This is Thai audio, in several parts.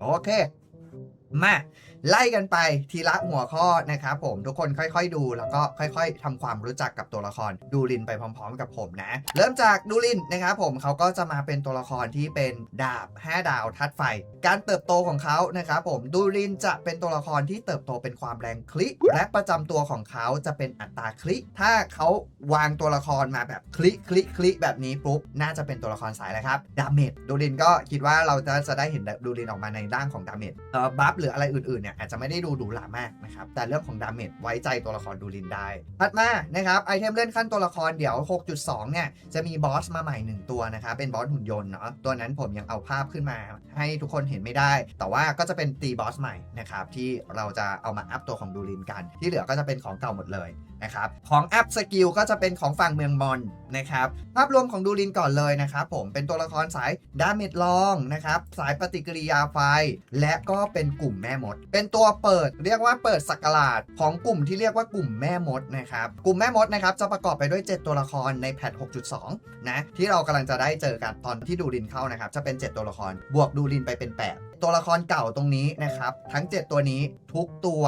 โอเค มา ไล่กันไปทีละหัวข้อนะครับผมทุกคนค่อยๆดูแล้วก็ค่อย ๆทำความรู้จักกับตัวละครดูลินไปพร้อม ๆ กับผมนะ เริ่มจากดูลินนะครับผมเขาก็จะมาเป็นตัวละครที่เป็นดาบ5ดาวทัดไฟ การเติบโตของเขานะครับผมดูลินจะเป็นตัวละครที่เติบโตเป็นความแรงคลิกและประจำตัวของเขาจะเป็นอัตราคลิก ถ้าเขาวางตัวละครมาแบบคลิกคลิกคลิกแบบนี้ปุ๊บน่าจะเป็นตัวละครสายแล้วครับดาเมจดูลินก็คิดว่าเราจะจะได้เห็นดูลินออกมาในด้านของดาเมจเอ่อบัฟหรืออะไรอื่นๆเนี่ยอาจจะไม่ได้ดูหรูหรามากนะครับ แต่เรื่องของดาเมจไว้ใจตัวละครดูลินได้ถัดมานะครับไอเทมเลื่อนขั้นตัวละครเดี๋ยว 6.2 เนี่ย จะมีบอสมาใหม่ 1 ตัวนะครับ เป็นบอสหุ่นยนต์เนาะตัวนั้นผมยังเอาภาพขึ้นมาให้ทุกคนเห็นไม่ได้ แต่ว่าก็จะเป็นตีบอสใหม่นะครับที่เราจะเอามาอัพตัวของดูลินกัน ที่เหลือก็จะเป็นของเก่าหมดเลยนะครับของอัพสกิลก็จะเป็นของฝั่งเมืองมอนนะครับภาพรวมของดูลินก่อนเลยนะครับผมเป็นตัวละครสายดาเมจลองนะครับสายปฏิกิริยาไฟ และก็เป็นกลุ่มแม่มดเป็นตัวเปิดเรียกว่าเปิดสักราชของกลุ่มที่เรียกว่ากลุ่มแม่มดนะครับกลุ่มแม่มดนะครับจะประกอบไปด้วย 7 ตัวละครในแพท 6.2 นะที่เรากำลังจะได้เจอกันตอนที่ดูรินเข้านะครับจะเป็น 7 ตัวละครบวกดูรินไปเป็น 8ตัวละครเก่าตรงนี้นะครับ ทั้ง 7 ตัวนี้ทุกตัว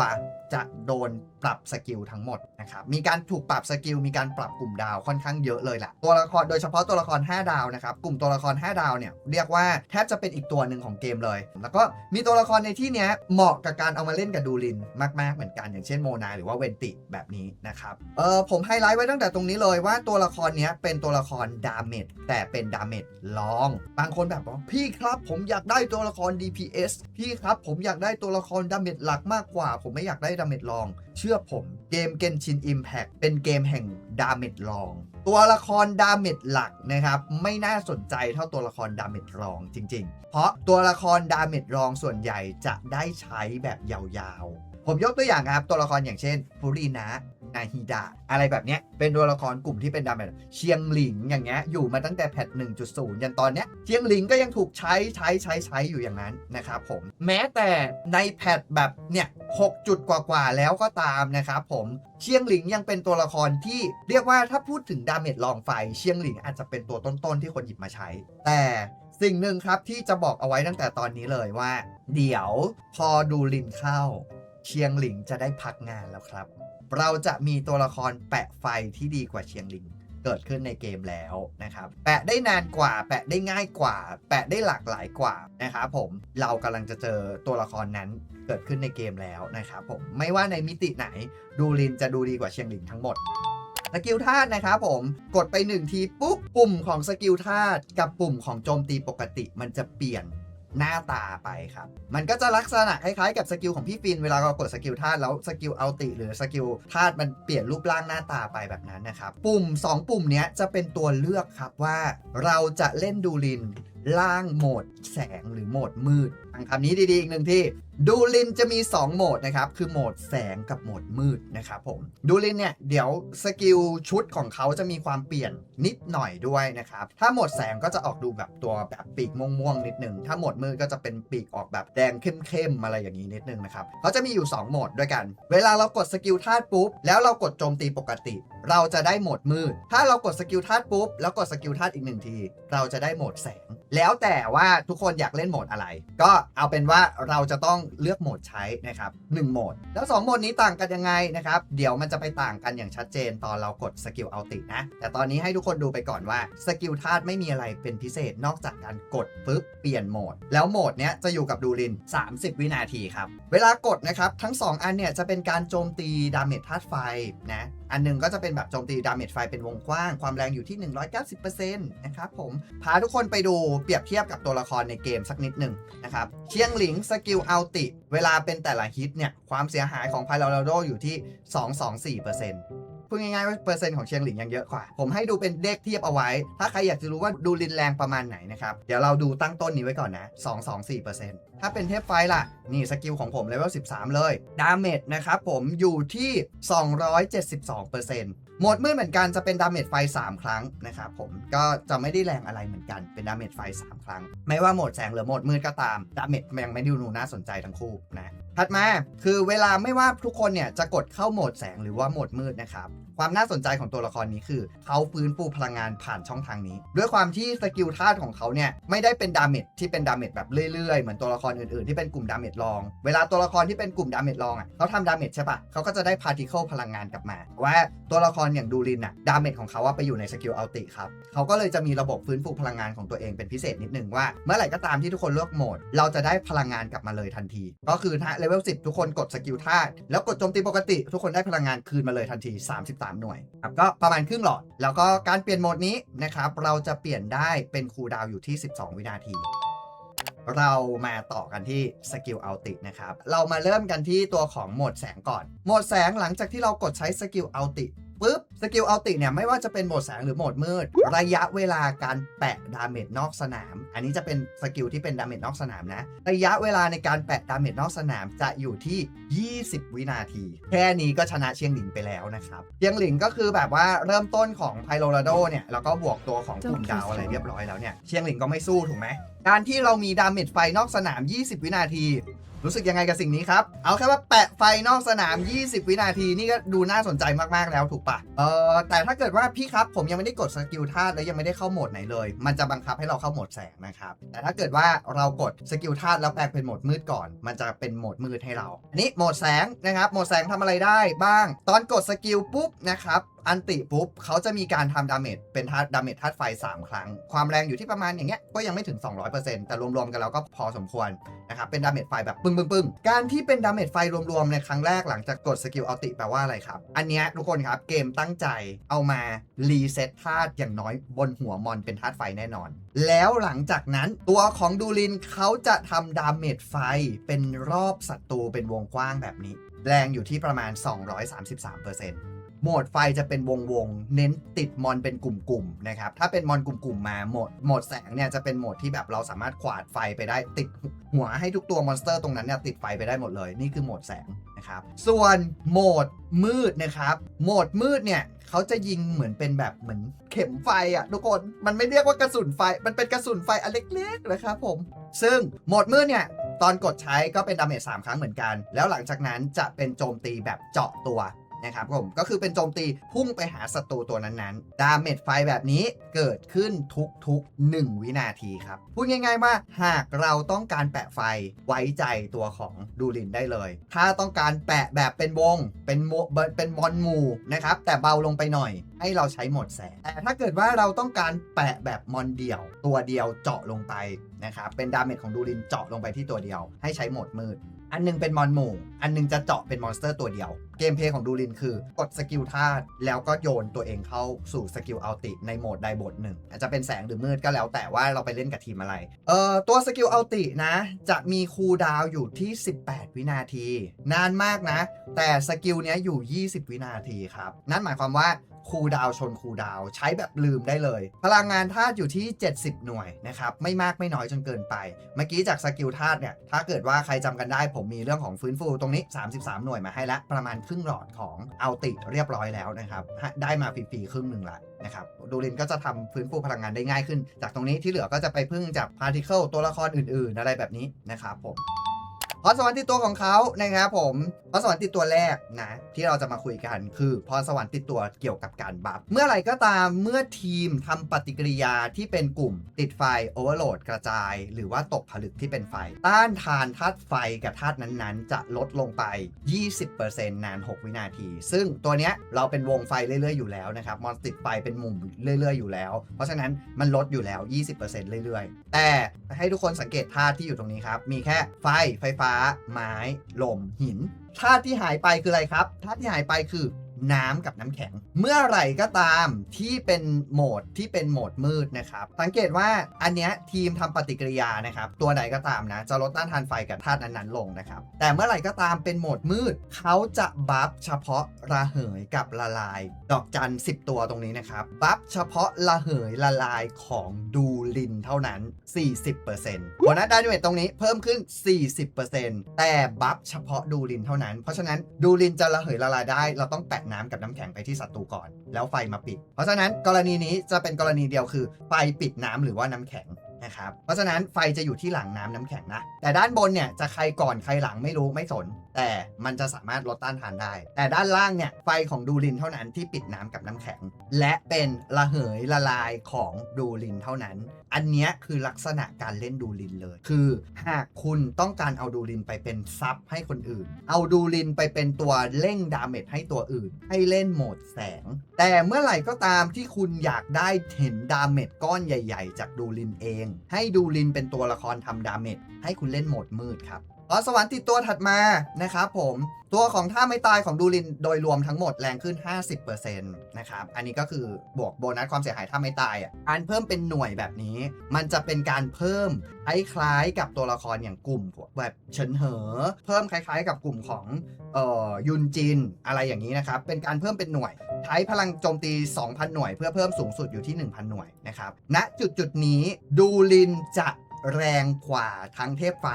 จะโดนปรับสกิลทั้งหมดนะครับ มีการถูกปรับสกิล มีการปรับกลุ่มดาวค่อนข้างเยอะเลยแหละตัวละครโดยเฉพาะตัวละคร 5 ดาวนะครับ กลุ่มตัวละคร 5 ดาวเนี่ยเรียกว่าแทบจะเป็นอีกตัวหนึ่งของเกมเลย แล้วก็มีตัวละครในที่เนี้ยเหมาะกับการเอามาเล่นกับดูลินมาก ๆ เหมือนกันอย่างเช่นโมนาหรือว่าเวนติแบบนี้นะครับ เออผมไฮไลท์ไว้ตั้งแต่ตรงนี้เลยว่าตัวละครเนี้ยเป็นตัวละครดาเมจแต่เป็นดาเมจลอง บางคนแบบว่าพี่ครับผมอยากได้ตัวละคร DPS พี่ครับผมอยากได้ตัวละครดาเมจหลักมากกว่า ผมไม่อยากได้ดาเมจลอง เชื่อผมเกมเกนชิน Impact เป็นเกมแห่งดาเมจลอง ตัวละครดาเมจหลักนะครับไม่น่าสนใจเท่าตัวละครดาเมจรองจริง ๆ เพราะตัวละครดาเมจรองส่วนใหญ่จะได้ใช้แบบยาวๆ ผมยกตัวอย่างครับ ตัวละครอย่างเช่นฟูรีนะนาฮิดะอะไรแบบเนี้ยเป็นตัวละครกลุ่มที่เป็นดาเมจเชียงหลิงอย่างเงี้ยอยู่มาตั้งแต่แพท 1.0 ยันตอนเนี้ยเชียงหลิงก็ยังถูกใช้ใช้ใช้ใช้อยู่อย่างนั้นนะครับผมแม้แต่ในแพทแบบเนี่ย6จุดกว่าๆแล้วก็ตามนะครับผมเชียงหลิงยังเป็นตัวละครที่เรียกว่าถ้าพูดถึงดาเมจลองไฟ เชียงหลิงอาจจะเป็นตัวต้นๆที่คนหยิบมาใช้ แต่สิ่งหนึ่งครับที่จะบอกเอาไว้ตั้งแต่ตอนนี้เลยว่า เดี๋ยวพอดูลินเข้า เชียงหลิงจะได้พักงานแล้วครับ เราจะมีตัวละครแปะไฟที่ดีกว่าเชียงหลิงเกิดขึ้นในเกมแล้วนะครับ แปะได้นานกว่า แปะได้ง่ายกว่า แปะได้หลากหลายกว่านะครับผม เรากำลังจะเจอตัวละครนั้นเกิดขึ้นในเกมแล้วนะครับผม ไม่ว่าในมิติไหน ดูลินจะดูดีกว่าเชียงหลิงทั้งหมดสกิลธาตุนะครับผมกดไปหนึ่งทีปุ๊บปุ่มของสกิลธาตุกับปุ่มของโจมตีปกติมันจะเปลี่ยน หน้าตาไปครับ มันก็จะลักษณะคล้ายๆกับสกิลของพี่ฟิน เวลาเรากดสกิลธาตุแล้วสกิลเอาติหรือสกิลธาตุมันเปลี่ยนรูปร่างหน้าตาไปแบบนั้นนะครับ ปุ่ม 2 ปุ่มเนี้ยจะเป็นตัวเลือกครับว่า เราจะเล่นดูลินล่างโหมดแสงหรือโหมดมืด ฟังคำนี้ดีๆ อีกหนึ่งที่ดูลินจะมี 2 โหมดนะครับ คือโหมดแสงกับโหมดมืดนะครับผมดูลินเนี่ย เดี๋ยวสกิลชุดของเขาจะมีความเปลี่ยนนิดหน่อยด้วยนะครับ ถ้าโหมดแสงก็จะออกดูแบบตัวแบบปีกม่วงๆนิดนึง ถ้าโหมดมืดก็จะเป็นปีกออกแบบแดงเข้มๆอะไรอย่างนี้นิดนึงนะครับเขาจะมีอยู่ 2 โหมดด้วยกัน เวลาเรากดสกิลธาตุปุ๊บแล้วเรากดโจมตีปกติ เราจะได้โหมดมืด ถ้าเรากดสกิลธาตุปุ๊บแล้วกดสกิลธาตุอีกหนึ่งที เราจะได้โหมดแสง แล้วแต่ว่าทุกคนอยากเล่นโหมดอะไร ก็เอาเป็นว่าเราจะต้องเลือกโหมดใช้นะครับ1โหมด แล้ว 2 โหมดนี้ต่างกันยังไงนะครับ เดี๋ยวมันจะไปต่างกันอย่างชัดเจนตอนเรากดสกิลเอัลตินะ แต่ตอนนี้ให้ทุกคนดูไปก่อนว่าสกิลธาตุไม่มีอะไรเป็นพิเศษนอกจากการกดปุ๊บเปลี่ยนโหมด แล้วโหมดเนี้ยจะอยู่กับดูลิน 30 วินาทีครับ เวลากดนะครับทั้ง 2 อันเนี่ยจะเป็นการโจมตีดาเมจธาตุไฟนะ อันหนึงก็จะเป็นแบบโจมตีดาเมจไฟเป็นวงกว้าง ความแรงอยู่ที่ 190%นะครับผม พาทุกคนไปดูเปรียบเทียบกับตัวละครในเกมสักนิดหนึ่งนะครับเชียงหลิงสกิลอัลติ เวลาเป็นแต่ละฮิตเนี่ย ความเสียหายของพาราโดอยู่ที่ 224% พูดง่ายๆว่าเปอร์เซ็นต์ของเชียงหลิงยังเยอะกว่า ผมให้ดูเป็นเลขเทียบเอาไว้ ถ้าใครอยากจะรู้ว่าดูลินแรงประมาณไหนนะครับ เดี๋ยวเราดูตั้งต้นนี้ไว้ก่อนนะ 2 2 4 ถ้าเป็นเทพไฟล่ะ นี่สกิลของผมเลเวล 13 เลย ดาเมจนะครับผมอยู่ที่ 272%หมดมืดเหมือนกันจะเป็นดาเมจไฟ 3 ครั้งนะครับผมก็จะไม่ได้แรงอะไรเหมือนกันเป็นดาเมจไฟ 3 ครั้ง ไม่ว่าโหมดแสงหรือโหมดมืดก็ตามดาเมจยังไม่ดูน่าสนใจทั้งคู่นะ ถัดมาคือเวลาไม่ว่าทุกคนเนี่ยจะกดเข้าโหมดแสงหรือว่าโหมดมืดนะครับ ความน่าสนใจของตัวละครนี้คือ เขาฟื้นฟูพลังงานผ่านช่องทางนี้ ด้วยความที่สกิลธาตุของเขาเนี่ยไม่ได้เป็นดาเมจที่เป็นดาเมจแบบเรื่อยๆ เหมือนตัวละครอื่นๆ ที่เป็นกลุ่มดาเมจรอง เวลาตัวละครที่เป็นกลุ่มดาเมจรองอะเขาทำดาเมจใช่ปะเขาก็จะได้พาร์ติเคิลพลังงานกลับมา ว่าตัวละครอย่างดูรินอะดาเมจของเขาว่าไปอยู่ในสกิลอัลติครับเขาก็เลยจะมีระบบฟื้นฟูพลังงานของตัวเองเป็นพิเศษนิดนึงว่าเมื่อไหร่ก็ตามที่ทุกคนเลือกโหมด เราจะได้พลังงานกลับมาเลยทันที ก็คือถ้าเลเวล10 ทุกคนกดสกิลธาตุแล้วกดโจมตีปกติ ทุกคนได้พลังงานคืนมาเลยทันที 33หน่วยครับก็ประมาณครึ่งหลอด แล้วก็การเปลี่ยนโหมดนี้นะครับเราจะเปลี่ยนได้เป็นคูลดาวอยู่ที่ 12 วินาที เรามาต่อกันที่สกิลเอาตินะครับ เรามาเริ่มกันที่ตัวของโหมดแสงก่อน โหมดแสงหลังจากที่เรากดใช้สกิลเอาติปุ๊บ สกิลอัลติเนี่ยไม่ว่าจะเป็นโหมดแสงหรือโหมดมืด ระยะเวลาการแปะดาเมจนอกสนาม อันนี้จะเป็นสกิลที่เป็นดาเมจนอกสนามนะ ระยะเวลาในการแปะดาเมจนอกสนามจะอยู่ที่ 20 วินาที แค่นี้ก็ชนะเชียงหลิงไปแล้วนะครับ เชียงหลิงก็คือแบบว่าเริ่มต้นของไพโลราโดเนี่ยแล้วก็บวกตัวของกลุ่มดาวอะไรเรียบร้อยแล้วเนี่ยเชียงหลิงก็ไม่สู้ถูกไหมการที่เรามีดาเมจไฟนอกสนาม 20 วินาที รู้สึกยังไงกับสิ่งนี้ครับ เอาแค่ว่าแปะไฟนอกสนาม 20 วินาทีนี่ก็ดูน่าสนใจมาก ๆ แล้วถูกปะเออแต่ถ้าเกิดว่าพี่ครับผมยังไม่ได้กดสกิลธาตุและยังไม่ได้เข้าโหมดไหนเลย มันจะบังคับให้เราเข้าโหมดแสงนะครับ แต่ถ้าเกิดว่าเรากดสกิลธาตุแล้วแปลงเป็นโหมดมืดก่อน มันจะเป็นโหมดมืดให้เรา อันนี้โหมดแสงนะครับ โหมดแสงทำอะไรได้บ้าง ตอนกดสกิลปุ๊บนะครับอันติปุ๊บเขาจะมีการทำดาเมจเป็นธาตุดาเมจธาตุไฟ 3 ครั้ง ความแรงอยู่ที่ประมาณอย่างเงี้ยก็ยังไม่ถึง 200%แต่รวมๆกันแล้วก็พอสมควรนะครับเป็นดาเมจไฟแบบปึ้งปึ้งปึ้งการที่เป็นดาเมจไฟรวมๆในครั้งแรกหลังจากกดสกิลอัลติแปลว่าอะไรครับ อันเนี้ยทุกคนครับเกมตั้งใจเอามารีเซ็ตธาตุอย่างน้อยบนหัวมอนเป็นธาตุไฟแน่นอน แล้วหลังจากนั้นตัวของดูลินเขาจะทำดาเมจไฟเป็นรอบศัตรูเป็นวงกว้างแบบนี้ แรงอยู่ที่ประมาณ 233% โหมดไฟจะเป็นวงวงๆเน้นติดมอนเป็นกลุ่มๆนะครับ ถ้าเป็นมอนกลุ่มๆมาโหมดโหมดแสงเนี่ยจะเป็นโหมดที่แบบเราสามารถขวาดไฟไปได้ติดหัวให้ทุกตัวมอนสเตอร์ตรงนั้นเนี่ยติดไฟไปได้หมดเลย นี่คือโหมดแสงนะครับ ส่วนโหมดมืดนะครับ โหมดมืดเนี่ยเขาจะยิงเหมือนเป็นแบบเหมือนเข็มไฟอะทุกคน มันไม่เรียกว่ากระสุนไฟ มันเป็นกระสุนไฟอันเล็กๆนะครับผม ซึ่งโหมดมืดเนี่ยตอนกดใช้ก็เป็นดาเมจ3ครั้งเหมือนกัน แล้วหลังจากนั้นจะเป็นโจมตีแบบเจาะตัว นะครับผมก็คือเป็นโจมตีพุ่งไปหาศัตรูตัวนั้นๆ ดาเมจไฟแบบนี้เกิดขึ้นทุกๆ 1 วินาทีครับ พูดง่ายๆว่าหากเราต้องการแปะไฟไว้ใจตัวของดูลินได้เลย ถ้าต้องการแปะแบบเป็นวง เป็นโมเป็นมอนหมูนะครับแต่เบาลงไปหน่อย ให้เราใช้หมดแสงแต่ถ้าเกิดว่าเราต้องการแปะแบบมอนเดี่ยว ตัวเดียวเจาะลงไปนะครับเป็นดาเมจของดูรินเจาะลงไปที่ตัวเดียว ให้ใช้หมดมืด อันหนึงเป็นมอนหมู่ อันหนึงจะเจาะเป็นมอนสเตอร์ตัวเดียว เกมเพลย์ของดูรินคือกดสกิลธาตุแล้วก็โยนตัวเองเข้าสู่สกิลอัลติในโหมดใดโหมดหนึ่ง อาจจะเป็นแสงหรือมืดก็แล้วแต่ว่าเราไปเล่นกับทีมอะไร เอ่อ ตัวสกิลอัลตินะ จะมีคูลดาวอยู่ที่ 18 วินาที นานมากนะ แต่สกิลเนี้ยอยู่ 20 วินาทีครับ นั่นหมายความว่า คูลดาวชนคูลดาวใช้แบบลืมได้เลย พลังงานธาตุอยู่ที่ 70 หน่วยนะครับ ไม่มากไม่น้อยจนเกินไป เมื่อกี้จากสกิลธาตุเนี่ย ถ้าเกิดว่าใครจำกันได้ ผมมีเรื่องของฟื้นฟูตรงนี้ 33 หน่วยมาให้ละประมาณครึ่งหลอดของเอาติเรียบร้อยแล้วนะครับ ได้มาฟรีๆครึ่งหนึ่งละนะครับดูลินก็จะทำฟื้นฟูพลังงานได้ง่ายขึ้น จากตรงนี้ที่เหลือก็จะไปพึ่งจากพาร์ติเคิลตัวละครอื่นๆ อะไรแบบนี้นะครับผม พรสวรรค์ติดตัวของเขานะครับผมพรสวรรค์ติดตัวแรกนะที่เราจะมาคุยกันคือพรสวรรค์ติดตัวเกี่ยวกับการบัฟเมื่อไหร่ก็ตามเมื่อทีมทำปฏิกิริยาที่เป็นกลุ่มติดไฟโอเวอร์โหลดกระจาย หรือว่าตกผลึกที่เป็นไฟ ต้านทานธาตุไฟกับธาตุนั้นๆ จะลดลงไป 20%นาน 6 วินาที ซึ่งตัวเนี้ยเราเป็นวงไฟเรื่อยๆอยู่แล้วนะครับมอนติดไฟเป็นมุมเรื่อยๆอยู่แล้ว เพราะฉะนั้นมันลดอยู่แล้ว 20%เรื่อยๆ แต่ให้ทุกคนสังเกตธาตุที่อยู่ตรงนี้ครับมีแค่ไฟไฟฟ้าไม้ ลม หินธาตุที่หายไปคืออะไรครับธาตุที่หายไปคือ น้ำกับน้ำแข็ง เมื่อไหร่ก็ตามที่เป็นโหมดที่เป็นโหมดมืดนะครับ สังเกตว่าอันเนี้ยทีมทำปฏิกิริยานะครับตัวใดก็ตามนะจะลดต้านทานไฟกับธาตุนั้นๆลงนะครับ แต่เมื่อไหร่ก็ตามเป็นโหมดมืด เขาจะบัฟเฉพาะระเหยกับละลาย ดอกจัน10ตัวตรงนี้นะครับบัฟเฉพาะระเหยละลายของดูลินเท่านั้น 40%โบนัสดาเมจตรงนี้เพิ่มขึ้น 40%แต่บัฟเฉพาะดูลินเท่านั้น เพราะฉะนั้นดูลินจะระเหยละลายได้เราต้องแปะน้ำกับน้ำแข็งไปที่ศัตรูก่อน แล้วไฟมาปิด เพราะฉะนั้นกรณีนี้จะเป็นกรณีเดียวคือไฟปิดน้ำหรือว่าน้ำแข็ง นะครับเพราะฉะนั้นไฟจะอยู่ที่หลังน้ำน้ำแข็งนะ แต่ด้านบนเนี่ยจะใครก่อนใครหลังไม่รู้ไม่สน แต่มันจะสามารถลดต้านทานได้ แต่ด้านล่างเนี่ยไฟของดูลินเท่านั้นที่ปิดน้ำกับน้ำแข็ง และเป็นระเหยละลายของดูลินเท่านั้น อันนี้คือลักษณะการเล่นดูลินเลย คือหากคุณต้องการเอาดูลินไปเป็นซับให้คนอื่น เอาดูลินไปเป็นตัวเร่งดาเมจให้ตัวอื่น ให้เล่นโหมดแสง แต่เมื่อไหร่ก็ตามที่คุณอยากได้เห็นดาเมจก้อนใหญ่ ๆ จากดูลินเองให้ดูลินเป็นตัวละครทำดาเมจให้คุณเล่นโหมดมืดครับ พอสวรรค์ติดตัวถัดมานะครับผมตัวของท่าไม่ตายของดูลินโดยรวมทั้งหมดแรงขึ้น 50%นะครับ อันนี้ก็คือบวกโบนัสความเสียหายท่าไม่ตายอะการเพิ่มเป็นหน่วยแบบนี้ มันจะเป็นการเพิ่มคล้ายๆกับตัวละครอย่างกลุ่มแบบเฉินเหอ เพิ่มคล้ายๆ กับกลุ่มของเอ่อยุนจินอะไรอย่างนี้นะครับ เป็นการเพิ่มเป็นหน่วย ใช้พลังโจมตี 2,000 หน่วย เพื่อเพิ่มสูงสุดอยู่ที่ 1,000 หน่วยนะครับณจุดจุดๆนี้ดูลินจะ แรงกว่าทั้งเทพไฟ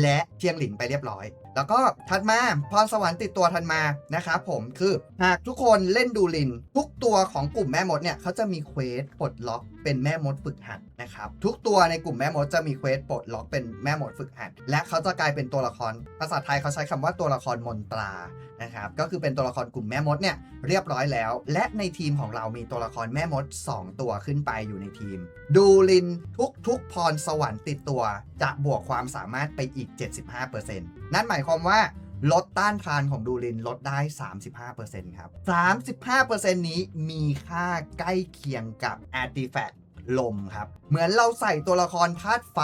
และเทียงหลิงไปเรียบร้อย แล้วก็ถัดมาพรสวรรค์ติดตัวทันมานะครับผมคือหากทุกคนเล่นดูลิน ทุกตัวของกลุ่มแม่มดเนี่ยเขาจะมีเควสปลดล็อก เป็นแม่มดฝึกหัดนะครับทุกตัวในกลุ่มแม่มดจะมีเควสปลดล็อกเป็นแม่มดฝึกหัด และเขาจะกลายเป็นตัวละครภาษาไทยเขาใช้คำว่าตัวละครมนตรานะครับก็คือเป็นตัวละครกลุ่มแม่มดเนี่ยเรียบร้อยแล้ว และในทีมของเรามีตัวละครแม่มด 2 ตัวขึ้นไปอยู่ในทีม ดูลินทุกทุกพรสวรรค์ติดตัว จะบวกความสามารถไปอีก 75%นั่นหมายความว่า ลดต้านทานของดูรินลดได้ 35%ครับ 35%นี้มีค่าใกล้เคียงกับ Artifact ลมครับ เหมือนเราใส่ตัวละครธาตุไฟ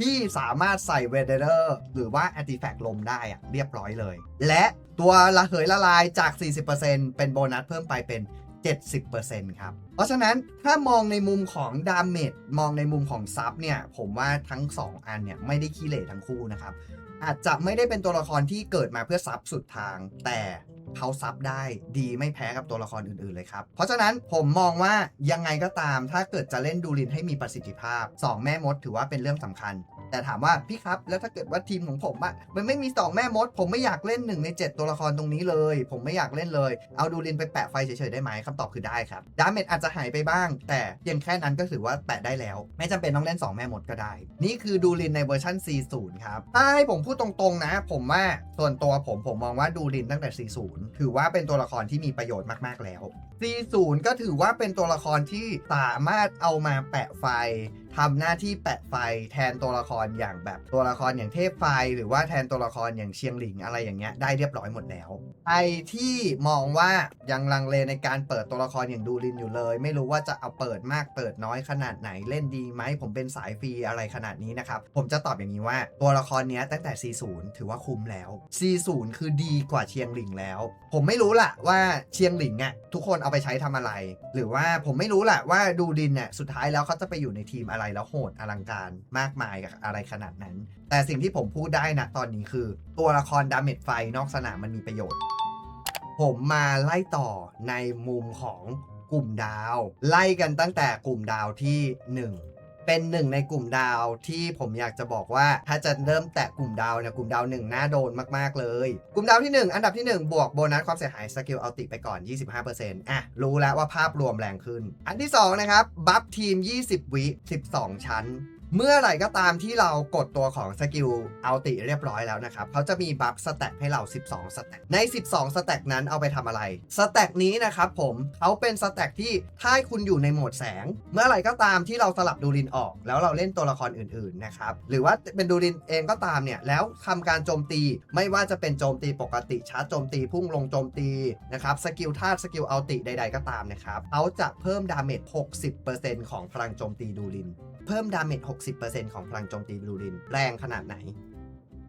ที่สามารถใส่เวเดอร์หรือว่าอัติแฟกลมได้อะเรียบร้อยเลย และตัวระเหยละลายจาก 40%เป็นโบนัสเพิ่มไปเป็น 70%ครับ เพราะฉะนั้นถ้ามองในมุมของดาเมจมองในมุมของซับเนี่ย ผมว่าทั้ง 2 อันเนี่ย ไม่ได้ขี้เหร่ทั้งคู่นะครับ อาจจะไม่ได้เป็นตัวละครที่เกิดมาเพื่อซับสุดทาง แต่เขาซับได้ดีไม่แพ้กับตัวละครอื่น ๆ เลยครับ เพราะฉะนั้นผมมองว่ายังไงก็ตาม ถ้าเกิดจะเล่นดูลินให้มีประสิทธิภาพ 2 แม่มดถือว่าเป็นเรื่องสำคัญ แต่ถามว่าพี่ครับแล้วถ้าเกิดว่าทีมของผมอะมันไม่มี2แม่มด ผมไม่อยากเล่น1ใน7 ตัวละครตรงนี้เลย ผมไม่อยากเล่นเลย เอาดูลินไปแปะไฟเฉยๆได้ไหมคำตอบคือได้ครับดาเมจอาจจะหายไปบ้าง แต่เพียงแค่นั้นก็ถือว่าแปะได้แล้ว ไม่จำเป็นต้องเล่น 2 แม่มดก็ได้ นี่คือดูลินในเวอร์ชัน C0 ครับถ้าให้ผมพูดตรงๆนะ ผมว่าส่วนตัวผมผมมองว่าดูลินตั้งแต่ C0 ถือว่าเป็นตัวละครที่มีประโยชน์มากๆแล้ว C0 ก็ถือว่าเป็นตัวละครที่สามารถเอามาแปะไฟทำหน้าที่แปะไฟแทนตัวละครอย่างแบบตัวละครอย่างเทพไฟ หรือว่าแทนตัวละครอย่างเชียงหลิงอะไรอย่างเงี้ยได้เรียบร้อยหมดแล้วใครที่มองว่ายังลังเลในการเปิดตัวละครอย่างดูลินอยู่เลย ไม่รู้ว่าจะเอาเปิดมากเปิดน้อยขนาดไหนเล่นดีไหมผมเป็นสายฟรีอะไรขนาดนี้นะครับ ผมจะตอบอย่างนี้ว่าตัวละครเนี้ยตั้งแต่ C0 ถือว่าคุ้มแล้ว C0 คือดีกว่าเชียงหลิงแล้ว ผมไม่รู้ล่ะว่าเชียงหลิงอะทุกคนเอาไปใช้ทำอะไร หรือว่าผมไม่รู้แหละว่าดูดินเนี่ยสุดท้ายแล้วเขาจะไปอยู่ในทีมอะไรแล้วโหดอลังการมากมายกับอะไรขนาดนั้น แต่สิ่งที่ผมพูดได้นะตอนนี้คือ ตัวละครดาเมจไฟนอกสนามมันมีประโยชน์ ผมมาไล่ต่อในมุมของกลุ่มดาว ไล่กันตั้งแต่กลุ่มดาวที่ 1 เป็นหนึ่งในกลุ่มดาวที่ผมอยากจะบอกว่าถ้าจะเริ่มแตะกลุ่มดาวเนี่ยกลุ่มดาวหนึ่งน่าโดนมากๆเลย กลุ่มดาวที่ 1 อันดับที่ 1 บวกโบนัสความเสียหายสกิลอัลติไปก่อน 25%อะรู้แล้วว่าภาพรวมแรงขึ้น อันที่2นะครับบัฟทีม 20 วิ 12 ชั้น เมื่อไหร่ก็ตามที่เรากดตัวของสกิลอัลติเรียบร้อยแล้วนะครับเขาจะมีบัฟสแต็กให้เรา 12 สแต็กใน 12 สแต็กนั้นเอาไปทำอะไร สแต็กนี้นะครับผมเขาเป็นสแต็กที่ถ้าคุณอยู่ในโหมดแสง เมื่อไหร่ก็ตามที่เราสลับดูรินออก แล้วเราเล่นตัวละครอื่นๆนะครับหรือว่าเป็นดูรินเองก็ตามเนี่ยแล้วทำการโจมตีไม่ว่าจะเป็นโจมตีปกติชาร์จโจมตีพุ่งลงโจมตีนะครับสกิลธาตุสกิลอัลติใด ๆ ก็ตามนะครับเขาจะเพิ่มดาเมจ 60%ของพลังโจมตีดูริน เพิ่มดาเมจ60%ของพลังโจมตีบลูรินแรงขนาดไหน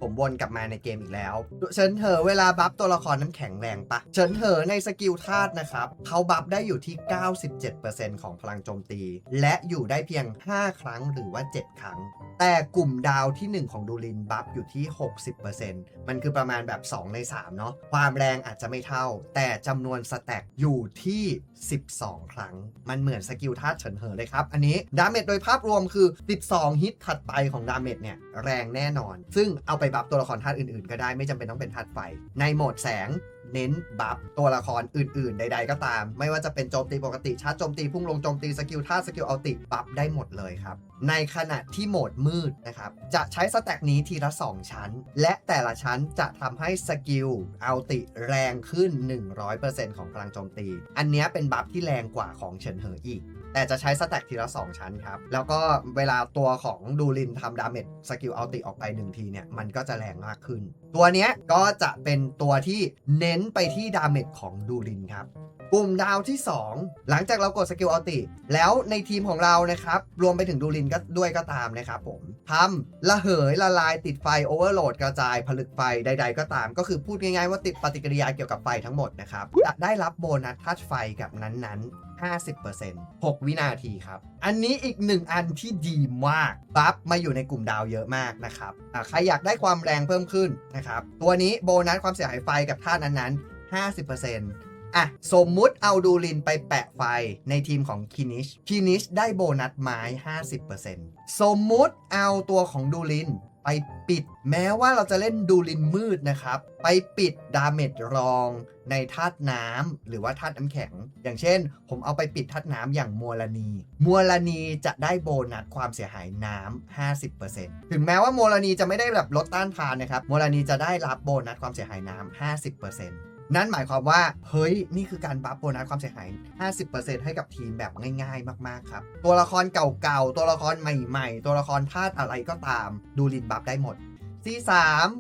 ผมวนกลับมาในเกมอีกแล้วเฉินเหอเวลาบัฟตัวละครน้ำแข็งแรงปะเฉินเหอในสกิลธาตุนะครับ เขาบัฟได้อยู่ที่ 97%ของพลังโจมตี และอยู่ได้เพียง 5 ครั้งหรือว่า 7 ครั้ง แต่กลุ่มดาวที่ 1 ของดูรินบัฟอยู่ที่ 60%มันคือประมาณแบบ 2 ใน 3 เนาะความแรงอาจจะไม่เท่า แต่จำนวนสแต็กอยู่ที่ 12 ครั้ง มันเหมือนสกิลธาตุเฉินเหอเลยครับ อันนี้ดาเมจโดยภาพรวมคือ 12 ฮิตถัดไปของดาเมจเนี่ย แรงแน่นอน ซึ่งเอาไปบัฟตัวละครธาตุอื่นๆ ก็ได้ไม่จำเป็นต้องเป็นธาตุไฟ ในโหมดแสง เน้นบัฟตัวละครอื่น ๆ ใด ๆ ก็ตาม ไม่ว่าจะเป็นโจมตีปกติชาร์จโจมตีพุ่งลงโจมตีสกิลท่าสกิลเอาติบัฟได้หมดเลยครับ ในขณะที่โหมดมืดนะครับจะใช้สแต็กนี้ทีละ 2 ชั้น และแต่ละชั้นจะทำให้สกิลเอาติแรงขึ้น 100%ของพลังโจมตี อันนี้เป็นบัฟที่แรงกว่าของเฉินเหออีก แต่จะใช้สแต็กทีละ 2 ชั้นครับ แล้วก็เวลาตัวของดูลินทำดาเมจสกิลอัลติออกไป 1 ทีเนี่ย มันก็จะแรงมากขึ้น ตัวเนี้ยก็จะเป็นตัวที่เน้นไปที่ดาเมจของดูลินครับกลุ่มดาวที่ 2 หลังจากเรากดสกิลอัลติ แล้วในทีมของเรานะครับ รวมไปถึงดูลินก็ด้วยก็ตามนะครับผมทำระเหยละลายติดไฟโอเวอร์โหลดกระจายผลึกไฟใด ๆ ก็ตาม ก็คือพูดง่ายๆว่าติดปฏิกิริยาเกี่ยวกับไฟทั้งหมดนะครับ จะได้รับโบนัสทัชไฟกับนั้นๆ 50% 6 วินาทีครับ อันนี้อีกหนึ่งอันที่ดีมาก บัฟมาอยู่ในกลุ่มดาวเยอะมากนะครับใครอยากได้ความแรงเพิ่มขึ้นนะครับ ตัวนี้โบนัสความเสียหายไฟกับท่านั้นๆ 50%อะ สมมุติเอาดูลินไปแปะไฟในทีมของคินิชคินิชได้โบนัสไม้ 50%สมมุติเอาตัวของดูลิน ไปปิด แม้ว่าเราจะเล่นดูลินมืดนะครับ ไปปิดดาเมจรองในธาตุน้ำหรือว่าธาตุน้ำแข็ง อย่างเช่น ผมเอาไปปิดธาตุน้ำอย่างมัวลานี มัวลานีจะได้โบนัสความเสียหายน้ำ50%ถึงแม้ว่ามัวลานีจะไม่ได้แบบลดต้านทานนะครับมัวลานีจะได้รับโบนัสความเสียหายน้ำ50% นั่นหมายความว่า เฮ้ย นี่คือการบัฟโบนัสความเสียหาย 50%ให้กับทีมแบบง่าย ๆ มากๆครับ ตัวละครเก่าๆ ตัวละครใหม่ ๆ ตัวละครธาตุอะไรก็ตาม ดูลินบัฟได้หมด C3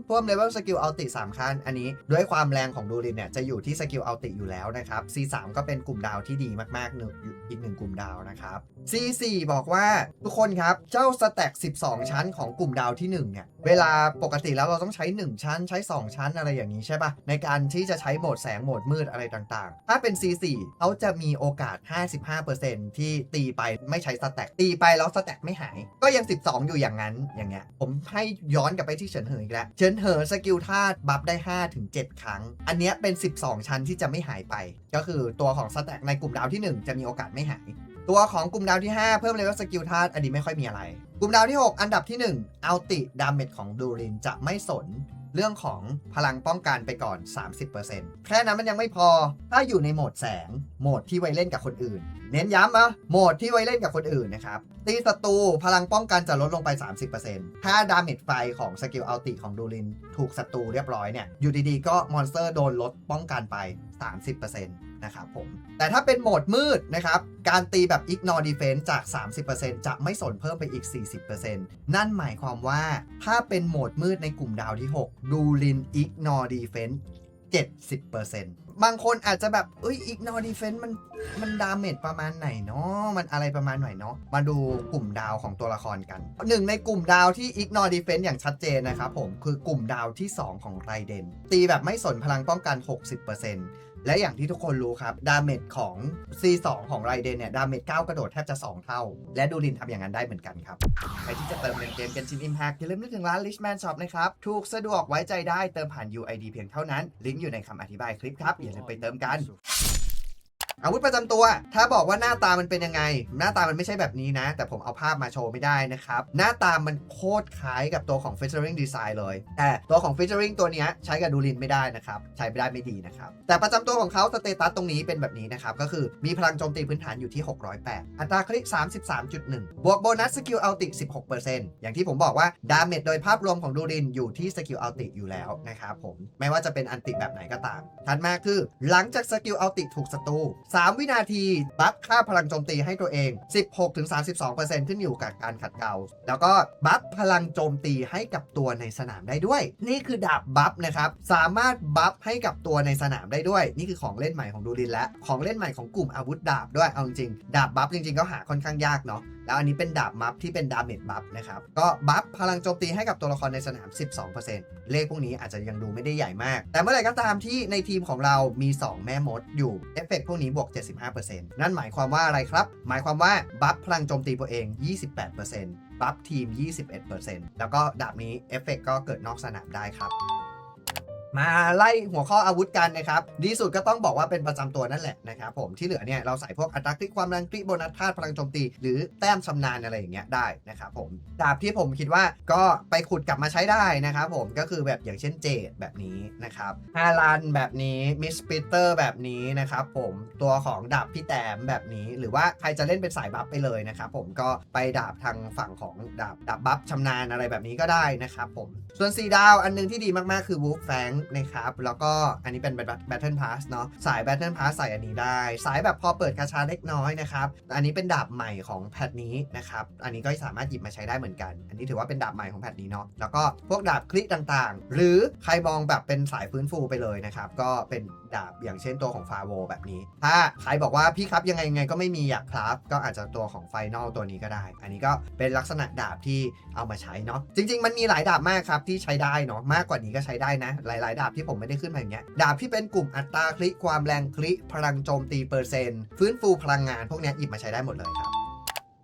เพิ่มเลเวลสกิลอัลติ3ขั้น อันนี้ด้วยความแรงของดูรินเนี่ยจะอยู่ที่สกิลอัลติอยู่แล้วนะครับ C3 ก็เป็นกลุ่มดาวที่ดีมากๆหนึ่งอีกหนึ่งกลุ่มดาวนะครับ C4 บอกว่าทุกคนครับ เจ้าสแต็ก12 ชั้นของกลุ่มดาวที่1เนี่ยเวลาปกติแล้วเราต้องใช้ 1 ชั้นใช้ 2 ชั้นอะไรอย่างนี้ใช่ปะในการที่จะใช้โหมดแสงโหมดมืดอะไรต่างๆ ถ้าเป็น C4 เขาจะมีโอกาส 55%ที่ตีไปไม่ใช้สแต็กตีไปแล้วสแต็กไม่หาย ก็ยัง 12 อยู่อย่างนั้นอย่างเงี้ยผมให้ย้อนกลับไปที่เฉินเหออีกแล้วเฉินเหอสกิลธาตุบัฟได้ 5-7 ครั้ง อันเนี้ยเป็น 12 ชั้นที่จะไม่หายไป ก็คือตัวของสแต็กในกลุ่มดาวที่ 1 จะมีโอกาสไม่หาย ตัวของกลุ่มดาวที่ 5 เพิ่มเลเวลสกิลธาตุอันนี้ไม่ค่อยมีอะไร กลุ่มดาวที่ 6 อันดับที่ 1 อัลติดาเมจของดูรินจะไม่สนเรื่องของพลังป้องกันไปก่อน 30%แค่นั้นมันยังไม่พอ ถ้าอยู่ในโหมดแสง โหมดที่ไว้เล่นกับคนอื่น เน้นย้ำนะโหมดที่ไว้เล่นกับคนอื่นนะครับ ตีศัตรูพลังป้องกันจะลดลงไป 30%ถ้าดาเมจไฟของสกิลอัลติของดูริน ถูกศัตรูเรียบร้อยเนี่ย อยู่ดีๆ ก็มอนสเตอร์โดนลดป้องกันไป 30% นะครับผม แต่ถ้าเป็นโหมดมืดนะครับ การตีแบบ ignore defense จาก 30%จะไม่สนเพิ่มไปอีก 40%นั่นหมายความว่าถ้าเป็นโหมดมืดในกลุ่มดาวที่ 6 ดูลิน ignore defense 70%บางคนอาจจะแบบเอ้ย ignore defense มันมันดาเมจประมาณไหนเนาะมันอะไรประมาณไหนเนาะมาดูกลุ่มดาวของตัวละครกันหนึ่งในกลุ่มดาวที่ ignore defense อย่างชัดเจนนะครับผมคือกลุ่มดาวที่ 2 ของไรเดนตีแบบไม่สนพลังป้องกัน 60% และอย่างที่ทุกคนรู้ครับ ดาเมจของ C2 ของไรเดนเนี่ย ดาเมจ9กระโดดแทบจะ 2 เท่า และดูลินทำอย่างนั้นได้เหมือนกันครับ ใครที่จะเติมเงินเกมกันชินอิมแพคอย่าลืมนึกถึงร้าน Richman Shop นะครับ ถูกสะดวกไว้ใจได้เติมผ่าน UID เพียงเท่านั้น ลิงก์อยู่ในคำอธิบายคลิปครับ อย่าลืมไปเติมกัน อาวุธประจำตัว ถ้าบอกว่าหน้าตามันเป็นยังไง หน้าตามันไม่ใช่แบบนี้นะ แต่ผมเอาภาพมาโชว์ไม่ได้นะครับ หน้าตามันโคตรคล้ายกับตัวของ featuring design เลย แต่ตัวของ featuring ตัวนี้ใช้กับดูลินไม่ได้นะครับ ใช้ไม่ได้ไม่ดีนะครับ แต่ประจำตัวของเขาสเตตัสตรงนี้เป็นแบบนี้นะครับ ก็คือมีพลังโจมตีพื้นฐานอยู่ที่ 608 อัตราคลิก33.1 บวกโบนัสสกิลอัลติ 16%อย่างที่ผมบอกว่าดาเมจโดยภาพรวมของดูรินอยู่ที่สกิลอัลติอยู่แล้วนะครับผมไม่ว่าจะเป็นอันติแบบไหนก็ตามถัดมาคือ หลังจากสกิลอัลติถูกศัตรู3 วินาที บัฟค่าพลังโจมตีให้ตัวเอง 16-32%ขึ้นอยู่กับการขัดเกลาแล้วก็บัฟพลังโจมตีให้กับตัวในสนามได้ด้วย นี่คือดาบบัฟนะครับ สามารถบัฟให้กับตัวในสนามได้ด้วย นี่คือของเล่นใหม่ของดูรินและ ของเล่นใหม่ของกลุ่มอาวุธดาบด้วยเอาจริงๆดาบบัฟจริงๆก็หาค่อนข้างยากเนาะ แล้วอันนี้เป็นดาบบัฟที่เป็นดาเมจบัฟนะครับ ก็บัฟพลังโจมตีให้กับตัวละครในสนาม 12%เลขพวกนี้อาจจะยังดูไม่ได้ใหญ่มาก แต่เมื่อไหร่ก็ตามที่ในทีมของเรามี 2 แม่มดอยู่ เอฟเฟกต์พวกนี้บวก 75%นั่นหมายความว่าอะไรครับ หมายความว่าบัฟพลังโจมตีตัวเอง 28%บัฟทีม 21%แล้วก็ดาบนี้เอฟเฟกต์ก็เกิดนอกสนามได้ครับ มาไล่หัวข้ออาวุธกันนะครับ ดีสุดก็ต้องบอกว่าเป็นประจำตัวนั่นแหละนะครับผมที่เหลือเนี่ยเราใส่พวกอัตราคลิกความแรงคลิกโบนัสธาตุพลังโจมตี หรือแต้มชำนาญอะไรอย่างเงี้ยได้นะครับผมดาบที่ผมคิดว่าก็ไปขุดกลับมาใช้ได้นะครับผมก็คือแบบอย่างเช่นเจดแบบนี้นะครับฮารันแบบนี้มิสปิเตอร์แบบนี้นะครับผมตัวของดาบพี่แต้มแบบนี้ หรือว่าใครจะเล่นเป็นสายบัฟไปเลยนะครับผมก็ไปดาบทางฝั่งของดาบดาบบัฟชำนาญอะไรแบบนี้ก็ได้นะครับผมส่วนสีดาวอันหนึงที่ดีมากๆคือ Wolf Fang นะครับแล้วก็อันนี้เป็น Battle Pass เนาะสาย Battle Pass ใส่อันนี้ได้ สายแบบพอเปิดกาชาเล็กน้อยนะครับอันนี้เป็นดาบใหม่ของแพทนี้นะครับอันนี้ก็สามารถหยิบมาใช้ได้เหมือนกัน อันนี้ถือว่าเป็นดาบใหม่ของแพทนี้เนาะแล้วก็พวกดาบคลิกต่างๆ หรือใครมองแบบเป็นสายฟื้นฟูไปเลยนะครับก็เป็นดาบอย่างเช่นตัวของฟาโวแบบนี้ ถ้าใครบอกว่าพี่ครับยังไงไงก็ไม่มีอยากครับก็อาจจะตัวของไฟนอลตัวนี้ก็ได้ อันนี้ก็เป็นลักษณะดาบที่เอามาใช้เนาะจริง ๆ มันมีหลายดาบมากครับที่ใช้ได้เนาะมากกว่านี้ก็ใช้ได้นะหลายๆดาบที่ผมไม่ได้ขึ้นมาอย่างเงี้ยดาบที่เป็นกลุ่มอัตราคลิความแรงคลิพลังโจมตีเปอร์เซ็นต์ฟื้นฟูพลังงานพวกนี้หยิบมาใช้ได้หมดเลยครับ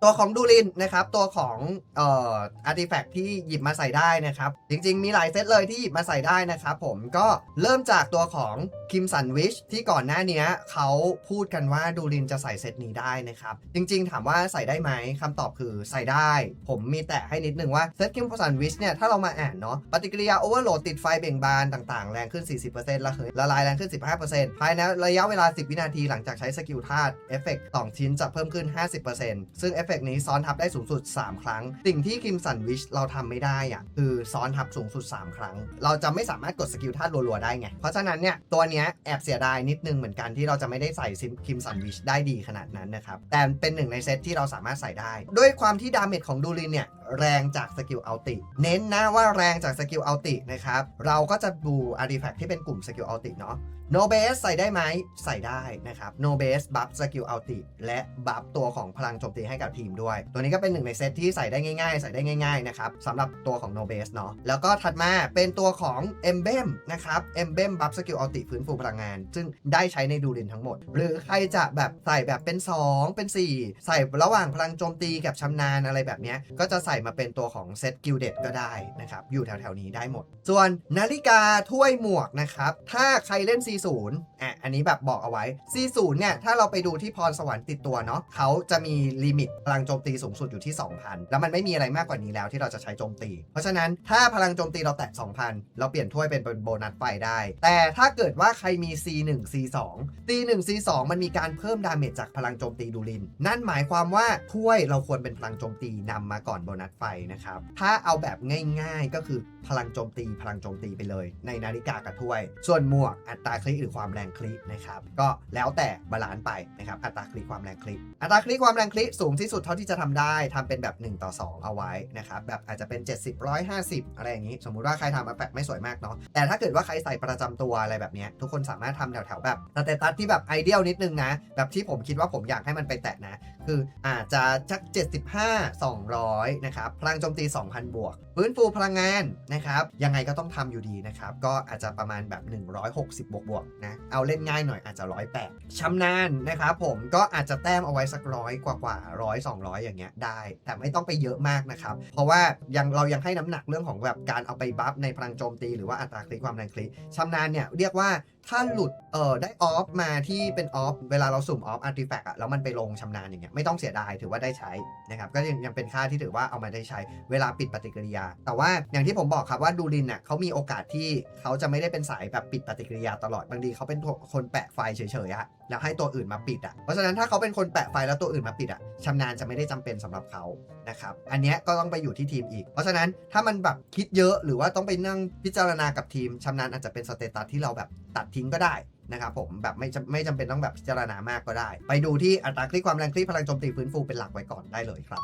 ตัวของดูลินนะครับ ตัวของเอ่ออาร์ติแฟกที่หยิบมาใส่ได้นะครับ จริงๆ มีหลายเซตเลยที่หยิบมาใส่ได้นะครับผมก็เริ่มจากตัวของคิมสันวิชที่ก่อนหน้านี้เขาพูดกันว่าดูลินจะใส่เซตนี้ได้นะครับ จริงๆ ถามว่าใส่ได้ไหมคำตอบคือใส่ได้ ผมมีแต่ให้นิดนึงว่าเซตคิมสันวิชเนี่ยถ้าเรามาอ่านเนาะปฏิกิริยาโอเวอร์โหลดติดไฟเบ่งบานต่างๆ แรงขึ้น 40%ละเหยละลายแรงขึ้น 15%ภายในระยะเวลา 10 วินาทีหลังจากใช้สกิลธาตุเอฟเฟกต์ต่อชิ้นจะเพิ่มขึ้น 50%ซึ่งเอฟเฟกต์นี้ซ้อนทับได้สูงสุด 3 ครั้ง สิ่งที่คิมสันวิชเราทำไม่ได้อะคือซ้อนทับสูงสุด 3 ครั้ง เราจะไม่สามารถกดสกิลธาตุรัวๆได้ไง เพราะฉะนั้นเนี่ยตัวเนี้ยแอบเสียดายนิดนึงเหมือนกันที่เราจะไม่ได้ใส่คิมสันวิชได้ดีขนาดนั้นนะครับแต่เป็นหนึ่งในเซตที่เราสามารถใส่ได้ ด้วยความที่ดาเมจของดูรินเนี่ยแรงจากสกิลอัลติ เน้นนะว่าแรงจากสกิลอัลตินะครับ เราก็จะดูอาร์ติแฟกที่เป็นกลุ่มสกิลอัลติเนาะ โนเบสใส่ได้ไหมใส่ได้นะครับโนเบสบัฟสกิลอัลติและบัฟตัวของพลังโจมตีให้กับทีมด้วย ตัวนี้ก็เป็นหนึ่งในเซตที่ใส่ได้ง่ายๆ ใส่ได้ง่ายๆนะครับสำหรับตัวของโนเบสเนาะแล้วก็ถัดมาเป็นตัวของเอมเบมนะครับเอมเบมบัฟสกิลอัลติฟื้นฟูพลังงาน ซึ่งได้ใช้ในดูรินทั้งหมด หรือใครจะแบบใส่แบบเป็น 2 เป็น 4 ใส่ระหว่างพลังโจมตีกับชำนาญอะไรแบบนี้ก็จะใส่มาเป็นตัวของเซตกิลเด็ดก็ได้นะครับอยู่แถวๆนี้ได้หมด ส่วนนาฬิกาถ้วยหมวกนะครับถ้าใครเล่นซี40อะอันนี้แบบบอกเอาไว้ 40 เนี่ย ถ้าเราไปดูที่พรสวรรค์ติดตัวเนาะเขาจะมีลิมิตพลังโจมตีสูงสุดอยู่ที่ 2,000 แล้วมันไม่มีอะไรมากกว่านี้แล้วที่เราจะใช้โจมตี เพราะฉะนั้นถ้าพลังโจมตีเราแตะ 2,000 เราเปลี่ยนถ้วยเป็นโบนัสไฟได้ แต่ถ้าเกิดว่าใครมี C1 C2 C1 C2 มันมีการเพิ่มดาเมจจากพลังโจมตีดูลิน นั่นหมายความว่าถ้วยเราควรเป็นพลังโจมตีนำมาก่อนโบนัสไฟนะครับ ถ้าเอาแบบง่าย ๆก็คือพลังโจมตีพลังโจมตีไปเลย ในนาฬิกากับถ้วย ส่วนหมวกอัตราคลิกหรือความแรงคลิกนะครับก็แล้วแต่บาลานซ์ไปนะครับอัตราคลิกความแรงคลิกอัตราคลิกความแรงคลิกสูงที่สุดเท่าที่จะทำได้ทำเป็นแบบ 1 ต่อ 2 เอาไว้นะครับแบบอาจจะเป็น 70 150 อะไรอย่างนี้ สมมุติว่าใครทำมาแปะไม่สวยมากเนาะแต่ถ้าเกิดว่าใครใส่ประจำตัวอะไรแบบนี้ทุกคนสามารถทำแถวๆแบบสเตตัสที่แบบไอเดียลนิดนึงนะแบบที่ผมคิดว่าผมอยากให้มันไปแตะนะ คืออาจจะจัก 75 200 นะครับ พลังโจมตี 2,000 บวก ฟื้นฟูพลังงานนะครับ ยังไงก็ต้องทำอยู่ดีนะครับ ก็อาจจะประมาณแบบ 160 บวกบวกนะ เอาเล่นง่ายหน่อยอาจจะ 108ชำนาญนะครับผมก็อาจจะแต้มเอาไว้สักร้อยกว่ากว่าร้อยสองร้อยอย่างเงี้ยได้ แต่ไม่ต้องไปเยอะมากนะครับ เพราะว่ายังเรายังให้น้ำหนักเรื่องของแบบการเอาไปบัฟในพลังโจมตีหรือว่าอัตราคลิกความแรงคลิกชำนาญเนี่ยเรียกว่า ถ้าหลุดเออได้ออฟมาที่เป็นออฟเวลาเราสุ่มออฟอาร์ติแฟกต์อะแล้วมันไปลงชำนาญอย่างเงี้ยไม่ต้องเสียดายถือว่าได้ใช้นะครับก็ยังยังเป็นค่าที่ถือว่าเอามาได้ใช้เวลาปิดปฏิกิริยา แต่ว่าอย่างที่ผมบอกครับว่าดูลินน่ะเขามีโอกาสที่เขาจะไม่ได้เป็นสายแบบปิดปฏิกิริยาตลอดบางทีเขาเป็นคนแปะไฟเฉยๆอะแล้วให้ตัวอื่นมาปิดอะเพราะฉะนั้นถ้าเขาเป็นคนแปะไฟแล้วตัวอื่นมาปิดอะชำนาญจะไม่ได้จำเป็นสำหรับเขานะครับอันนี้ก็ต้องไปอยู่ที่ทีมอีก เพราะฉะนั้นถ้ามันแบบคิดเยอะหรือว่าต้องไปนั่งพิจารณากับทีมชำนาญอาจจะเป็นสเตตัสที่เราแบบ ตัดทิ้งก็ได้นะครับผมแบบไม่ไม่จำเป็นต้องแบบพิจารณามากก็ได้ ไปดูที่อัตราคลิกความแรงคลิกพลังโจมตีฟื้นฟูเป็นหลักไว้ก่อนได้เลยครับ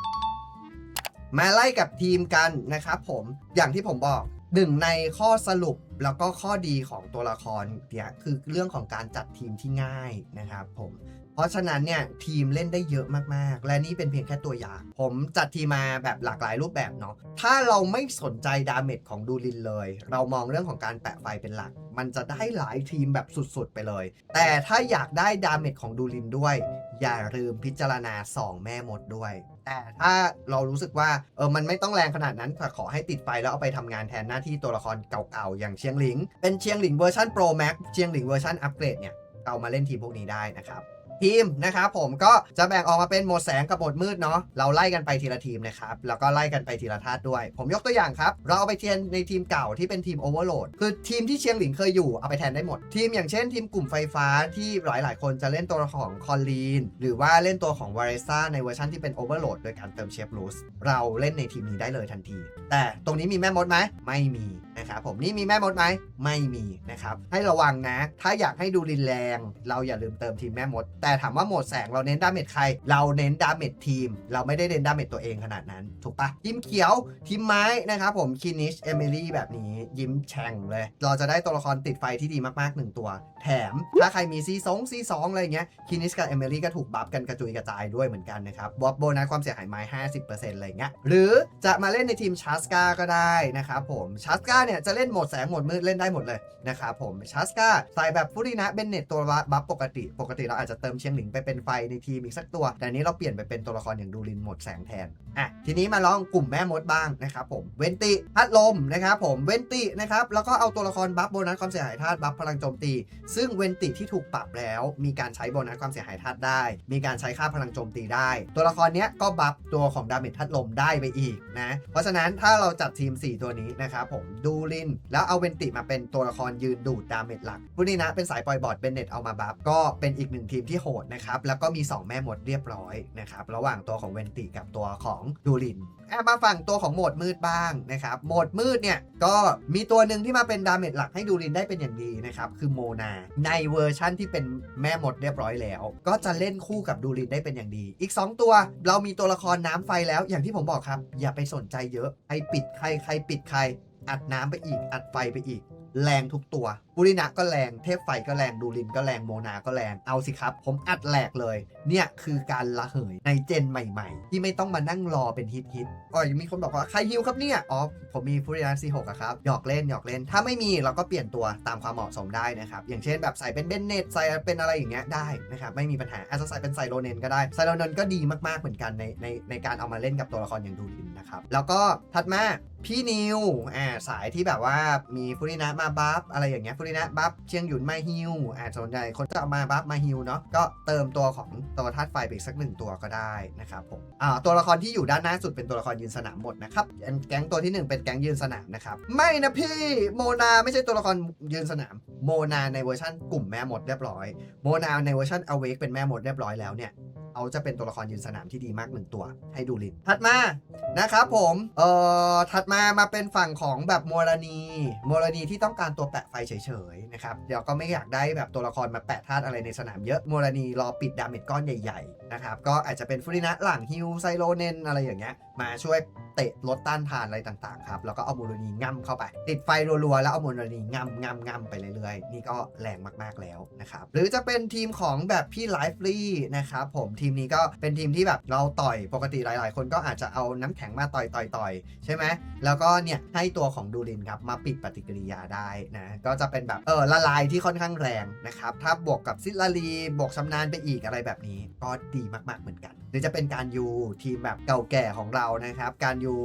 มาไล่กับทีมกันนะครับผมอย่างที่ผมบอกหนึ่งในข้อสรุปแล้วก็ข้อดีของตัวละครเนี่ยคือเรื่องของการจัดทีมที่ง่ายนะครับผม เพราะฉะนั้นเนี่ยทีมเล่นได้เยอะมากๆ และนี่เป็นเพียงแค่ตัวอย่าง ผมจัดทีมมาแบบหลากหลายรูปแบบเนาะถ้าเราไม่สนใจดาเมจของดูลินเลย เรามองเรื่องของการแปะไฟเป็นหลัก มันจะได้หลายทีมแบบสุดๆไปเลย แต่ถ้าอยากได้ดาเมจของดูลินด้วย อย่าลืมพิจารณา 2 แม่มดด้วย แต่ถ้าเรารู้สึกว่าเออมันไม่ต้องแรงขนาดนั้นขอให้ติดไฟแล้วเอาไปทำงานแทนหน้าที่ตัวละครเก่าๆอย่างเชียงหลิง เป็นเชียงหลิงเวอร์ชัน Pro Max เชียงหลิงเวอร์ชันอัปเกรดเนี่ยเอามาเล่นทีมพวกนี้ได้นะครับ ทีมนะครับผมก็จะแบ่งออกมาเป็นโหมดแสงกับโหมดมืดเนาะเราไล่กันไปทีละทีมนะครับแล้วก็ไล่กันไปทีละธาตุด้วย ผมยกตัวอย่างครับ เราเอาไปเทียนในทีมเก่าที่เป็นทีมโอเวอร์โหลดคือทีมที่เชียงหลิงเคยอยู่เอาไปแทนได้หมด ทีมอย่างเช่นทีมกลุ่มไฟฟ้าที่หลายๆคนจะเล่นตัวของคอลลีนหรือว่าเล่นตัวของวาเรซ่าในเวอร์ชันที่เป็นโอเวอร์โหลดโดยการเติมเชฟลูสเราเล่นในทีมนี้ได้เลยทันที แต่ตรงนี้มีแม่มดไหมไม่มีนะครับผมนี่มีแม่มดไหมไม่มีนะครับให้ระวังนะ ถ้าอยากให้ดูรินแรง เราอย่าลืมเติมทีมแม่มดแต่ถามว่าโหมดแสงเราเน้นดาเมจใคร เราเน้นดาเมจทีม เราไม่ได้เน้นดาเมจตัวเองขนาดนั้น ถูกปะทีมเขียวทีมไม้นะครับผมคินิชเอมิลี่แบบนี้ยิ้มแฉ่งเลย เราจะได้ตัวละครติดไฟที่ดีมากๆหนึ่งตัว แถม ถ้าใครมีซีสองซีสองอะไรเงี้ยคินิชกับเอมิลี่ก็ถูกบัฟกันกระจุยกระจายด้วยเหมือนกันนะครับบอสโบนัสความเสียหายไม้ 50%อะไรเงี้ยหรือจะมาเล่นในทีมชาสกาก็ได้นะครับผมชาสกาเนี่ยจะเล่นโหมดแสงโหมดมืดเล่นได้หมดเลยนะครับผมชาสกาใส่แบบฟุรินะเบนเน็ตตัวบัฟปกติ ปกติเราอาจจะเติมเชียงหลิงไปเป็นไฟในทีมอีกสักตัว แต่นี้เราเปลี่ยนไปเป็นตัวละครอย่างดูรินหมดแสงแทนอะทีนี้มาลองกลุ่มแม่มดบ้างนะครับผมเวนติพัดลมนะครับผมเวนตินะครับแล้วก็เอาตัวละครบัฟโบนัสความเสียหายธาตุบัฟพลังโจมตี ซึ่งเวนติที่ถูกปรับแล้ว มีการใช้โบนัสความเสียหายธาตุได้ มีการใช้ค่าพลังโจมตีได้ ตัวละครเนี้ยก็บัฟตัวของดาเมจธาตุลมได้ไปอีกนะเพราะฉะนั้นถ้าเราจัดทีม 4 ตัวนี้นะครับผมดูลิน แล้วเอาเวนติมาเป็นตัวละครยืนดูดดาเมจหลักผู้นี้นะเป็นสายปล่อยบอร์ดเป็นเน็ตเอามาบัฟก็เป็นอีกหนึ่งทีมที่โหดนะครับ แล้วก็มี 2 แม่หมดเรียบร้อยนะครับ ระหว่างตัวของเวนติกับตัวของดูลินอะมาฝั่งตัวของโหมดมืดบ้างนะครับ โหมดมืดเนี่ย ก็มีตัวหนึ่งที่มาเป็นดาเมจหลักให้ดูรินได้เป็นอย่างดีนะครับ คือโมนา ในเวอร์ชั่นที่เป็นแม่หมดเรียบร้อยแล้ว ก็จะเล่นคู่กับดูรินได้เป็นอย่างดี อีก 2 ตัว เรามีตัวละครน้ำไฟแล้ว อย่างที่ผมบอกครับ อย่าไปสนใจเยอะใครปิดใครใครปิดใครอัดน้ำไปอีก อัดไฟไปอีก แรงทุกตัวบุรินะก็แรง เทพไฟก็แรง ดูรินก็แรง โมนาก็แรง เอาสิครับ ผมอัดแหลกเลย เนี่ยคือการละเหยในเจนใหม่ๆ ที่ไม่ต้องมานั่งรอเป็นฮิตฮิตๆอ๋อยังมีคนบอกว่าใครฮิวครับเนี่ย อ๋อ ผมมีฟูรินะซีหกอะครับ หยอกเล่น หยอกเล่น ถ้าไม่มีเราก็เปลี่ยนตัวตามความเหมาะสมได้นะครับ อย่างเช่นแบบใส่เป็นเบนเนตใส่เป็นอะไรอย่างเงี้ยได้นะครับ ไม่มีปัญหา อาจจะใส่เป็นไซโลเนนก็ได้ ไซโลเนนก็ดีมากๆ เหมือนกันในในในการเอามาเล่นกับตัวละครอย่างดูรินนะครับ แล้วก็ถัดมา พี่นิวอ่าสายที่แบบว่ามีฟูรินะมาบัฟอะไรอย่างเงี้ยฟูรินะบัฟเชียงหยุนมาฮิวอ่าส่วนใหญ่คนจะเอามาบัฟมาฮิวเนาะก็เติมตัวของตัวธาตุไฟไปอีกสักหนึ่งตัวก็ได้นะครับผมอ่าตัวละครที่อยู่ด้านหน้าสุดเป็นตัวละครยืนสนามหมดนะครับอันแก๊งตัวที่หนึ่งเป็นแก๊งยืนสนามนะครับไม่นะพี่โมนาไม่ใช่ตัวละครยืนสนาม โมนาในเวอร์ชันกลุ่มแม่หมดเรียบร้อย โมนาในเวอร์ชัน Awake เป็นแม่หมดเรียบร้อยแล้วเนี่ย เอาจะเป็นตัวละครยืนสนามที่ดีมากหนึ่งตัว ให้ดูลินถัดมานะครับผมเอ่อถัดมามาเป็นฝั่งของแบบโมรานีโมรานีที่ต้องการตัวแปะไฟเฉยๆนะครับเดี๋ยวก็ไม่อยากได้แบบตัวละครมาแปะธาตุอะไรในสนามเยอะโมรานีรอปิดดาเมจก้อนใหญ่ๆนะครับก็อาจจะเป็นฟรินะหลังฮิวไซโลเนนอะไรอย่างเงี้ยมาช่วยเตะลดต้านทานอะไรต่างๆครับแล้วก็เอาโมรานีง่ำเข้าไป ติดไฟรัวๆแล้วเอาโมรานีง่ำง่ำง่ำไปเรื่อยๆ นี่ก็แรงมากๆแล้วนะครับหรือจะเป็นทีมของแบบพี่ไลฟ์ลีนะครับผมทีมนี้ก็เป็นทีมที่แบบเราต่อยปกติหลาย ๆ คนก็อาจจะเอาน้ำแข็งมาต่อยต่อยต่อยใช่ไหมแล้วก็เนี่ยให้ตัวของดูรินครับมาปิดปฏิกิริยาได้นะก็จะเป็นแบบเออละลายที่ค่อนข้างแรงนะครับถ้าบวกกับซิลลารีบวกชำนาญไปอีกอะไรแบบนี้ก็ดีมาก ๆ เหมือนกัน รือจะเป็นการยูทีมแบบเก่าแก่ของเรานะครับ การยู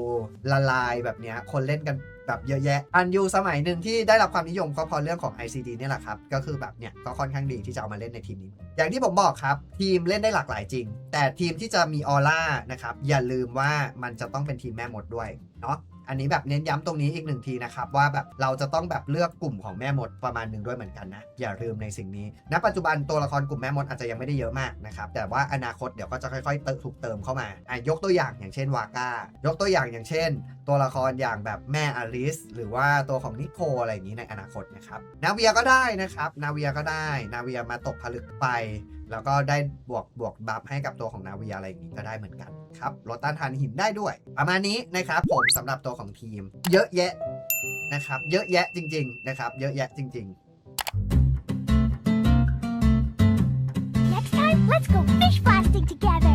ละลายแบบเนี้ยคนเล่นกันแบบเยอะแยะ อันยูสมัยหนึ่งที่ได้รับความนิยมก็เพราะเรื่องของ ICD เนี่ยแหละครับ ก็คือแบบเนี่ยก็ค่อนข้างดีที่จะเอามาเล่นในทีมนี้ อย่างที่ผมบอกครับ ทีมเล่นได้หลากหลายจริง แต่ทีมที่จะมีออร่านะครับอย่าลืมว่ามันจะต้องเป็นทีมแม่หมดด้วยเนาะ อันนี้แบบเน้นย้ำตรงนี้อีกหนึ่งทีนะครับว่าแบบเราจะต้องแบบเลือกกลุ่มของแม่มดประมาณหนึ่งด้วยเหมือนกันนะอย่าลืมในสิ่งนี้ณปัจจุบันตัวละครกลุ่มแม่มดอาจจะยังไม่ได้เยอะมากนะครับแต่ว่าอนาคตเดี๋ยวก็จะค่อยๆเติมถูกเติมเข้ามาอะยกตัวอย่างอย่างเช่นวาก้ายกตัวอย่างอย่างเช่น ตัวละครอย่างแบบแม่อลิสหรือว่าตัวของนิโคอะไรอย่างนี้ในอนาคตนะครับนาเวียก็ได้นะครับนาเวียก็ได้นาเวียมาตกผลึกไป แล้วก็ได้บวกบวกบัฟให้กับตัวของนาวียอะไรอย่างนี้ก็ได้เหมือนกันครับลดต้านทานหินได้ด้วย ประมาณนี้นะครับผมสำหรับตัวของทีม เยอะแยะนะครับ เยอะแยะจริง ๆ นะครับ เยอะแยะจริง ๆ Next time Let's go fish blasting together.